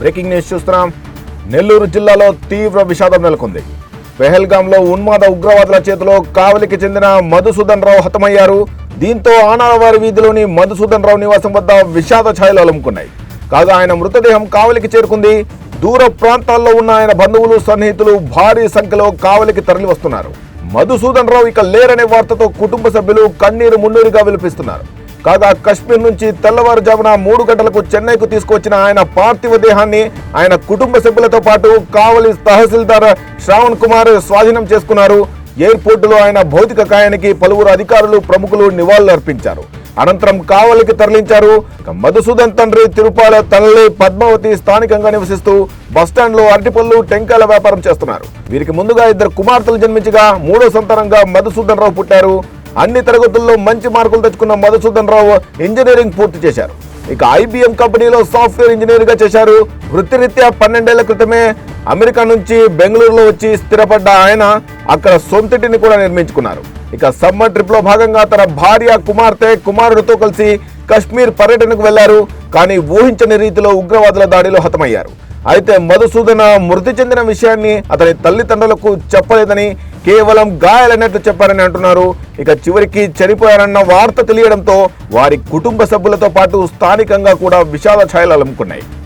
Breaking news చూస్తున్నాం. నెల్లూరు జిల్లాలో తీవ్ర విషాదం నెలకొంది. పెహల్గాంలో ఉన్మాద ఉగ్రవాదుల చేతిలో కావలికి చెందిన మధుసూదన్ రావు హతమయ్యారు. దీంతో ఆనాలవారి వీధిలోని మధుసూదన్ రావు నివాసం వద్ద విషాద ఛాయలు అలుముకున్నాయి. కాగా ఆయన మృతదేహం కావలికి చేరుకుంది. దూర ప్రాంతాల్లో ఉన్న ఆయన బంధువులు సన్నిహితులు భారీ సంఖ్యలో కావలికి తరలి వస్తున్నారు మధుసూదన్ రావు ఇక లేరనే వార్తతో కుటుంబ సభ్యులు కన్నీరు మున్నీరుగా విలిపిస్తున్నారు. కాగా కశ్మీర్ నుంచి తెల్లవారుజామున మూడు గంటలకు చెన్నైకు తీసుకొచ్చిన ఆయన పార్థివ దేహాన్ని ఆయన కుటుంబ సభ్యులతో పాటు కావలి తహసీల్దార్ శ్రావణ్ కుమార్ స్వాధీనం చేసుకున్నారు. ఎయిర్పోర్టులో ఆయన భౌతిక కాయానికి పలువురు అధికారులు ప్రముఖులు నివాళులు అర్పించారు అనంతరం కావలికి తరలించారు. మధుసూదన్ తండ్రి తిరుపాల తల్లి పద్మావతి స్థానికంగా నివసిస్తూ బస్టాండ్లో అరటిపళ్ళు టెంకాయల వ్యాపారం చేస్తున్నారు. వీరికి ముందుగా ఇద్దరు కుమార్తెలు జన్మించగా మూడో సంతానంగా మధుసూదన్ రావు పుట్టారు. అన్ని తరగతుల్లో మంచి మార్కులు తెచ్చుకున్న మధుసూదన్ రావు ఇంజనీరింగ్ పూర్తి చేశారు. ఇక ఐబిఎం కంపెనీలో సాఫ్ట్వేర్ ఇంజనీర్గా చేశారు. వృత్తిరీత్యా పన్నెండేళ్ళ క్రితమే అమెరికా నుంచి బెంగళూరులో వచ్చి స్థిరపడ్డ ఆయన అక్కడ సొంతింటిని కూడా నిర్మించుకున్నారు. ఇక సమ్మర్ ట్రిప్లో భాగంగా తన భార్య కుమార్తె కుమారుడితో కలిసి కశ్మీర్ పర్యటనకు వెళ్ళారు. కానీ ఊహించని రీతిలో ఉగ్రవాదుల దాడిలో హతమయ్యారు. అయితే మధుసూదన మృతి చెందిన విషయాన్ని అతని తల్లిదండ్రులకు చెప్పలేదని కేవలం గాయాలన్నట్లు చెప్పారని అంటున్నారు. ఇక చివరికి చనిపోయారన్న వార్త తెలియడంతో వారి కుటుంబ సభ్యులతో పాటు స్థానికంగా కూడా విషాద ఛాయలు అలుముకున్నాయి.